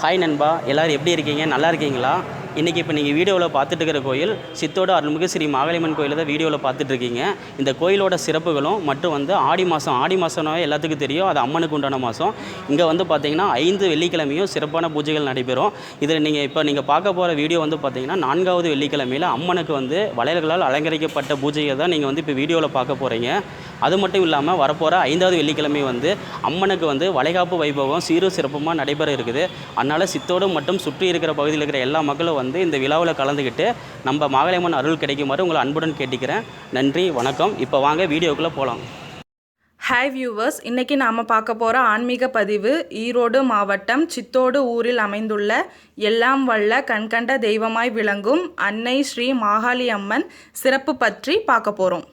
Hi நண்பா எல்லோரும் எப்படி இருக்கீங்க? நல்லா இருக்கீங்களா? இன்றைக்கி இப்போ நீங்கள் வீடியோவில் பார்த்துட்டு இருக்கிற கோயில் சித்தோட அருள்மிகு ஸ்ரீ மாகாளியம்மன் கோயிலை தான் வீடியோவில் பார்த்துட்ருக்கீங்க இந்த கோயிலோட சிறப்புகளும் மட்டும் வந்து ஆடி மாதம் ஆடி மாதம்னாவே எல்லாத்துக்கும் தெரியும். அது அம்மனுக்கு உண்டான மாதம் இங்கே வந்து பார்த்திங்கன்னா ஐந்து வெள்ளிக்கிழமையும் சிறப்பான பூஜைகள் நடைபெறும். இதில் நீங்கள் இப்போ நீங்கள் பார்க்க போகிற வீடியோ வந்து பார்த்தீங்கன்னா நான்காவது வெள்ளிக்கிழமையில் அம்மனுக்கு வந்து வளையல்களால் அலங்கரிக்கப்பட்ட பூஜையை தான் நீங்கள் வந்து இப்போ வீடியோவில் பார்க்க போகிறீங்க அது மட்டும் இல்லாமல் வரப்போகிற ஐந்தாவது வெள்ளிக்கிழமை வந்து அம்மனுக்கு வந்து வளைகாப்பு வைபவம் சீரும் சிறப்புமாக நடைபெற இருக்குது. அதனால் சித்தோடு மட்டும் சுற்றி இருக்கிற பகுதியில் இருக்கிற எல்லா மக்களும் வந்து வந்து இந்த விழாவில் கலந்துக்கிட்டு நம்ம மாகலையம்மன் அருள் கிடைக்குமாறு உங்களை அன்புடன் கேட்டுக்கிறேன். நன்றி வணக்கம். இப்போ வாங்க வீடியோக்குள்ளே போகலாம். ஹாய் வியூவர்ஸ் இன்றைக்கி நாம் பார்க்க போகிற ஆன்மீக பதிவு ஈரோடு மாவட்டம் சித்தோடு ஊரில் அமைந்துள்ள எல்லாம் வல்ல கண்கண்ட தெய்வமாய் விளங்கும் அன்னை ஸ்ரீ மாகாளி அம்மன் சிறப்பு பற்றி பார்க்க போகிறோம்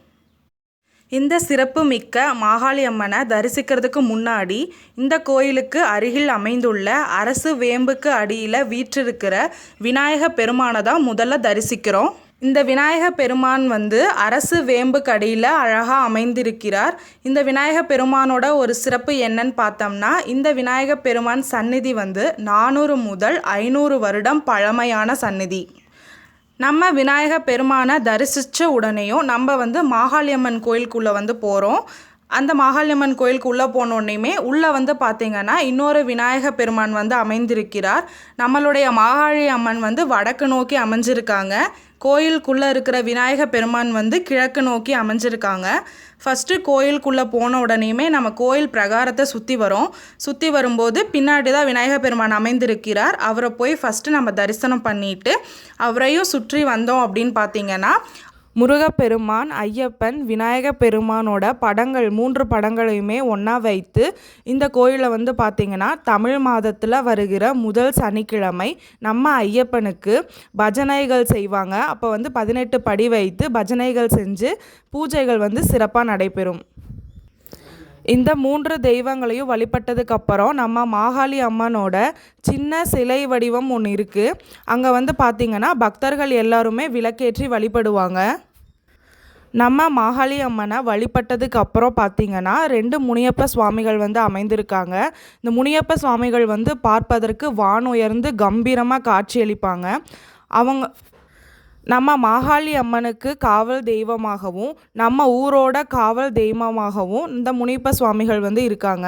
இந்த சிறப்பு மிக்க மாகாளி அம்மனை தரிசிக்கிறதுக்கு முன்னாடி இந்த கோயிலுக்கு அருகில் அமைந்துள்ள அரசு வேம்புக்கு அடியில் வீற்றிருக்கிற விநாயக பெருமானை தான் முதல்ல தரிசிக்கிறோம். இந்த விநாயக பெருமான் வந்து அரசு வேம்புக்கு அடியில் அழகாக அமைந்திருக்கிறார். இந்த விநாயக பெருமானோட ஒரு சிறப்பு என்னன்னு பார்த்தோம்னா இந்த விநாயக பெருமான் சந்நிதி வந்து நானூறு முதல் ஐநூறு வருடம் பழமையான சந்நிதி. நம்ம விநாயக பெருமானை தரிசித்த உடனேயும் நம்ம வந்து மாகாளியம்மன் கோயிலுக்குள்ளே வந்து போகிறோம் அந்த மாகாளியம்மன் கோயிலுக்கு உள்ளே போனோடனையுமே உள்ளே வந்து பார்த்திங்கன்னா இன்னொரு விநாயக பெருமான் வந்து அமைந்திருக்கிறார். நம்மளுடைய மாகாளி அம்மன் வந்து வடக்கு நோக்கி அமைஞ்சிருக்காங்க. கோயிலுக்குள்ளே இருக்கிற விநாயக பெருமான் வந்து கிழக்கு நோக்கி அமைஞ்சிருக்காங்க. ஃபஸ்ட்டு கோயிலுக்குள்ளே போன உடனேயுமே நம்ம கோயில் பிரகாரத்தை சுற்றி வரோம். சுற்றி வரும்போது பின்னாடி தான் விநாயக பெருமான் அமைந்திருக்கிறார். அவரை போய் ஃபஸ்ட்டு நம்ம தரிசனம் பண்ணிட்டு அவரையும் சுற்றி வந்தோம் அப்படின்னு பார்த்தீங்கன்னா முருகப்பெருமான் ஐயப்பன் விநாயக பெருமானோட படங்கள் மூன்று படங்களையுமே ஒன்றா வைத்து இந்த கோயிலை வந்து பார்த்திங்கன்னா தமிழ் மாதத்தில் வருகிற முதல் சனிக்கிழமை நம்ம ஐயப்பனுக்கு பஜனைகள் செய்வாங்க. அப்போ வந்து பதினெட்டு படி வைத்து பஜனைகள் செஞ்சு பூஜைகள் வந்து சிறப்பாக நடைபெறும். இந்த மூன்று தெய்வங்களையும் வழிபட்டதுக்கப்புறம் நம்ம மாகாளி அம்மனோட சின்ன சிலை வடிவம் ஒன்று இருக்குது அங்கே வந்து பார்த்திங்கன்னா பக்தர்கள் எல்லாருமே விளக்கேற்றி வழிபடுவாங்க. நம்ம மாகாளி அம்மனை வழிபட்டதுக்கு அப்புறம் பார்த்திங்கன்னா ரெண்டு முனியப்ப சுவாமிகள் வந்து அமைந்திருக்காங்க. இந்த முனியப்ப சுவாமிகள் வந்து பார்ப்பதற்கு வான் உயர்ந்து கம்பீரமாக காட்சியளிப்பாங்க. அவங்க நம்ம மாகாளி அம்மனுக்கு காவல் தெய்வமாகவும் நம்ம ஊரோட காவல் தெய்வமாகவும் இந்த முனிப்ப சுவாமிகள் வந்து இருக்காங்க.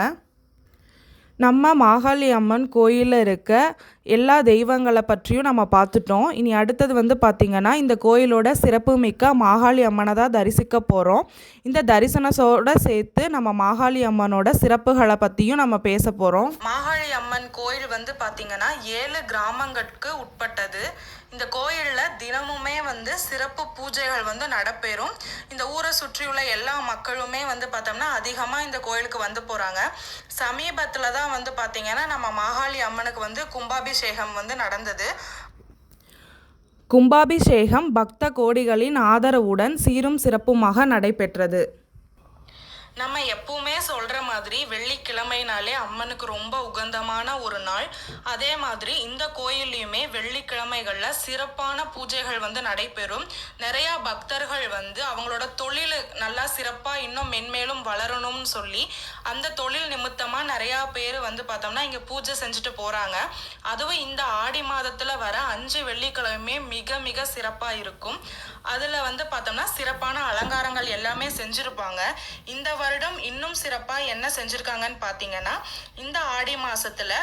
நம்ம மாகாளி அம்மன் கோயிலில் இருக்க எல்லா தெய்வங்களை பற்றியும் நம்ம பார்த்துட்டோம். இனி அடுத்தது வந்து பார்த்திங்கன்னா இந்த கோயிலோட சிறப்புமிக்க மாகாளி அம்மனை தான் தரிசிக்க போகிறோம் இந்த தரிசனத்தோட சேர்த்து நம்ம மாகாளி அம்மனோட சிறப்புகளை பற்றியும் நம்ம பேச போகிறோம் மாகாளி அம்மன் கோயில் வந்து பார்த்திங்கன்னா ஏழு கிராமங்களுக்கு உட்பட்டது. இந்த கோயிலில் தினமுமே வந்து சிறப்பு பூஜைகள் வந்து நடைபெறும் இந்த ஊரை சுற்றியுள்ள எல்லா மக்களுமே வந்து பார்த்தோம்னா அதிகமாக இந்த கோயிலுக்கு வந்து போகிறாங்க சமீபத்தில் தான் வந்து பார்த்திங்கன்னா நம்ம மாகாளி அம்மனுக்கு வந்து கும்பாபிஷேகம் வந்து நடந்தது. கும்பாபிஷேகம் பக்த கோடிகளின் ஆதரவுடன் சீரும் சிறப்புமாக நடைபெற்றது. நம்ம எப்பவுமே சொல்கிற மாதிரி வெள்ளிக்கிழமைனாலே அம்மனுக்கு ரொம்ப உகந்தமான ஒரு நாள். அதே மாதிரி இந்த கோயில்லையுமே வெள்ளிக்கிழமைகளில் சிறப்பான பூஜைகள் வந்து நடைபெறும். நிறையா பக்தர்கள் வந்து அவங்களோட தொழில் நல்லா சிறப்பாக இன்னும் மென்மேலும் வளரணும்னு சொல்லி அந்த தொழில் நிமித்தமாக நிறையா பேர் வந்து பார்த்தோம்னா இங்கே பூஜை செஞ்சுட்டு போகிறாங்க அதுவும் இந்த ஆடி மாதத்தில் வர அஞ்சு வெள்ளிக்கிழமையுமே மிக மிக சிறப்பாக இருக்கும். அதில் வந்து பார்த்தோம்னா சிறப்பான அலங்காரங்கள் எல்லாமே செஞ்சுருப்பாங்க. இந்த வருடம் இன்னும் சிறப்பாக என்ன செஞ்சுருக்காங்கன்னு பார்த்தீங்கன்னா இந்த ஆடி மாசத்துல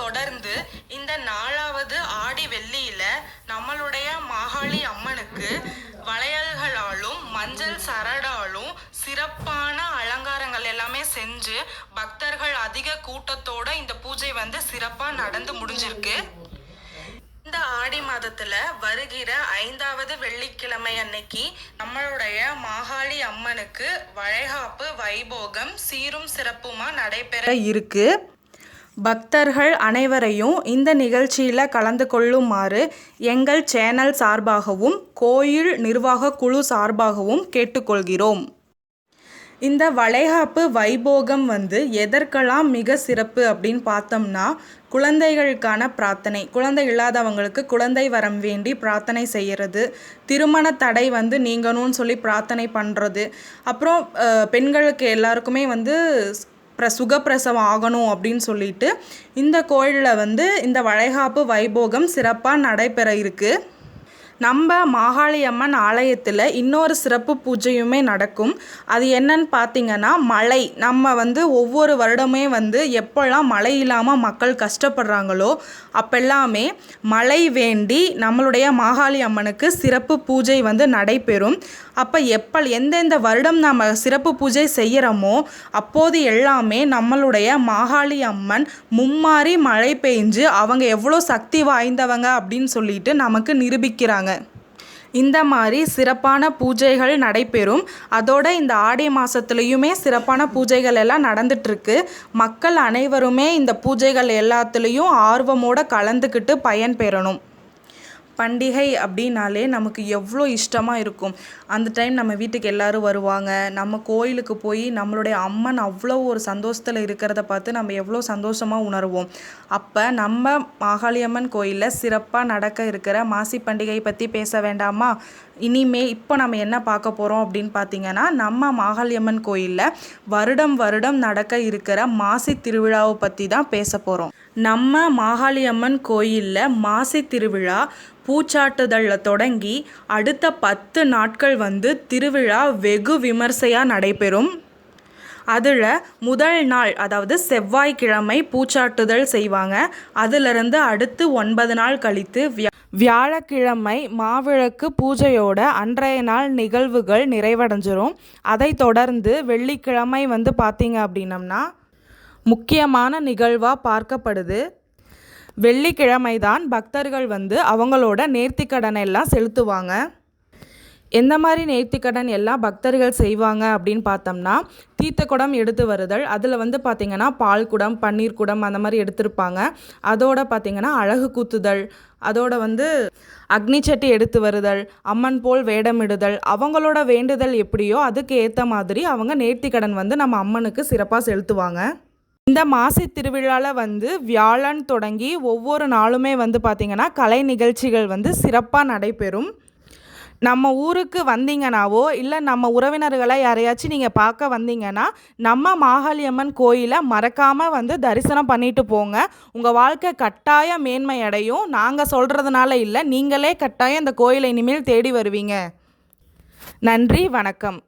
தொடர்ந்து இந்த நாலாவது ஆடி வெள்ளியில நம்மளுடைய மாகாளி அம்மனுக்கு வளையல்களாலும் மஞ்சள் சரடாலும் சிறப்பான அலங்காரங்கள் எல்லாமே செஞ்சு பக்தர்கள் அதிக கூட்டத்தோட இந்த பூஜை வந்து சிறப்பாக நடந்து முடிஞ்சிருக்கு. இந்த ஆடி மாதத்துல வருகிற ஐந்தாவது வெள்ளிக்கிழமை அன்னைக்கு நம்மளுடைய மாகாளி அம்மனுக்கு வளைகாப்பு வைபோகம் சீரும் சிறப்புமா நடைபெற இருக்கு. பக்தர்கள் அனைவரையும் இந்த நிகழ்ச்சியில் கலந்து கொள்ளுமாறு எங்கள் சேனல் சார்பாகவும் கோயில் நிர்வாக குழு சார்பாகவும் கேட்டுக்கொள்கிறோம். இந்த வளைகாப்பு வைபோகம் வந்து எதற்கெல்லாம் மிக சிறப்பு அப்படின்னு பார்த்தோம்னா குழந்தைகளுக்கான பிரார்த்தனை. குழந்தை இல்லாதவங்களுக்கு குழந்தை வரம் வேண்டி பிரார்த்தனை செய்கிறது திருமண தடை வந்து நீங்கணும்னு சொல்லி பிரார்த்தனை பண்ணுறது அப்புறம் பெண்களுக்கு எல்லாருக்குமே வந்து பிர சுகப்பிரசவம் ஆகணும் அப்படின்னு சொல்லிட்டு இந்த கோயிலில் வந்து இந்த வளைகாப்பு வைபோகம் சிறப்பாக நடைபெற இருக்குது நம்ம மாகாளியம்மன் ஆலயத்தில் இன்னொரு சிறப்பு பூஜையுமே நடக்கும். அது என்னன்னு பார்த்தீங்கன்னா மழை நம்ம வந்து ஒவ்வொரு வருடமே வந்து எப்போல்லாம் மழை இல்லாமல் மக்கள் கஷ்டப்படுறாங்களோ அப்பெல்லாமே மழை வேண்டி நம்மளுடைய மாகாளி அம்மனுக்கு சிறப்பு பூஜை வந்து நடைபெறும். அப்போ எப்போ எந்தெந்த வருடம் நம்ம சிறப்பு பூஜை செய்கிறோமோ அப்போது எல்லாமே நம்மளுடைய மாகாளி அம்மன் மும்மாறி மழை பெஞ்சு அவங்க எவ்வளோ சக்தி வாய்ந்தவங்க அப்படின்னு சொல்லிட்டு நமக்கு நிரூபிக்கிறாங்க. இந்த மாதிரி சிறப்பான பூஜைகள் நடைபெறும். அதோட இந்த ஆடி மாதத்துலேயுமே சிறப்பான பூஜைகள் எல்லாம் நடந்துட்டுருக்கு மக்கள் அனைவருமே இந்த பூஜைகள் எல்லாத்துலேயும் ஆர்வமோடு கலந்துக்கிட்டு பயன்பெறணும். பண்டிகை அப்படின்னாலே நமக்கு எவ்வளோ இஷ்டமாக இருக்கும். அந்த டைம் நம்ம வீட்டுக்கு எல்லாரும் வருவாங்க. நம்ம கோயிலுக்கு போய் நம்மளுடைய அம்மன் அவ்வளோ ஒரு சந்தோஷத்தில் இருக்கிறத பார்த்து நம்ம எவ்வளோ சந்தோஷமாக உணர்வோம். அப்போ நம்ம மாகாளியம்மன் கோயிலில் சிறப்பாக நடக்க இருக்கிற மாசி பண்டிகை பற்றி பேச வேண்டாமா? இனிமே இப்போ நம்ம என்ன பார்க்க போகிறோம் அப்படின்னு பார்த்தீங்கன்னா நம்ம மாகாளியம்மன் கோயிலில் வருடம் வருடம் நடக்க இருக்கிற மாசி திருவிழாவை பற்றி தான் பேச போகிறோம் நம்ம மாகாளியம்மன் கோயிலில் மாசி திருவிழா பூச்சாட்டுதலில் தொடங்கி அடுத்த பத்து நாட்கள் வந்து திருவிழா வெகு விமர்சையாக நடைபெறும். அதில் முதல் நாள் அதாவது செவ்வாய்க்கிழமை பூச்சாட்டுதல் செய்வாங்க. அதிலிருந்து அடுத்து ஒன்பது நாள் கழித்து வியா வியாழக்கிழமை மாவிளக்கு பூஜையோட அன்றைய நாள் நிகழ்வுகள் நிறைவடைஞ்சிரும். அதை தொடர்ந்து வெள்ளிக்கிழமை வந்து பார்த்தீங்க அப்படின்னம்னா முக்கியமான நிகழ்வாக பார்க்கப்படுது. வெள்ளிக்கிழமை தான் பக்தர்கள் வந்து அவங்களோட நேர்த்திக்கடனை எல்லாம் செலுத்துவாங்க. எந்த மாதிரி நேர்த்திக்கடன் எல்லாம் பக்தர்கள் செய்வாங்க அப்படின்னு பார்த்தோம்னா தீர்த்த குடம் எடுத்து வருதல் அதில் வந்து பார்த்திங்கன்னா பால் குடம் பன்னீர் குடம் அந்த மாதிரி எடுத்திருப்பாங்க. அதோட பார்த்திங்கன்னா அழகு கூத்துதல் அதோட வந்து அக்னிச்சட்டி எடுத்து வருதல் அம்மன் போல் வேடமிடுதல் அவங்களோட வேண்டுதல் எப்படியோ அதுக்கு ஏற்ற மாதிரி அவங்க நேர்த்திக்கடன் வந்து நம்ம அம்மனுக்கு சிறப்பாக செலுத்துவாங்க. இந்த மாசி திருவிழாவில் வந்து வியாழன் தொடங்கி ஒவ்வொரு நாளுமே வந்து பார்த்திங்கன்னா கலை நிகழ்ச்சிகள் வந்து சிறப்பாக நடைபெறும். நம்ம ஊருக்கு வந்தீங்கனாவோ இல்லை நம்ம உறவினர்களை யாரையாச்சும் நீங்கள் பார்க்க வந்தீங்கன்னா நம்ம மாகாளியம்மன் கோயிலை மறக்காமல் வந்து தரிசனம் பண்ணிட்டு போங்க. உங்கள் வாழ்க்கை கட்டாயம் மேன்மை அடையும். நாங்கள் சொல்கிறதுனால இல்லை நீங்களே கட்டாயம் இந்த கோயிலை இனிமேல் தேடி வருவீங்க. நன்றி வணக்கம்.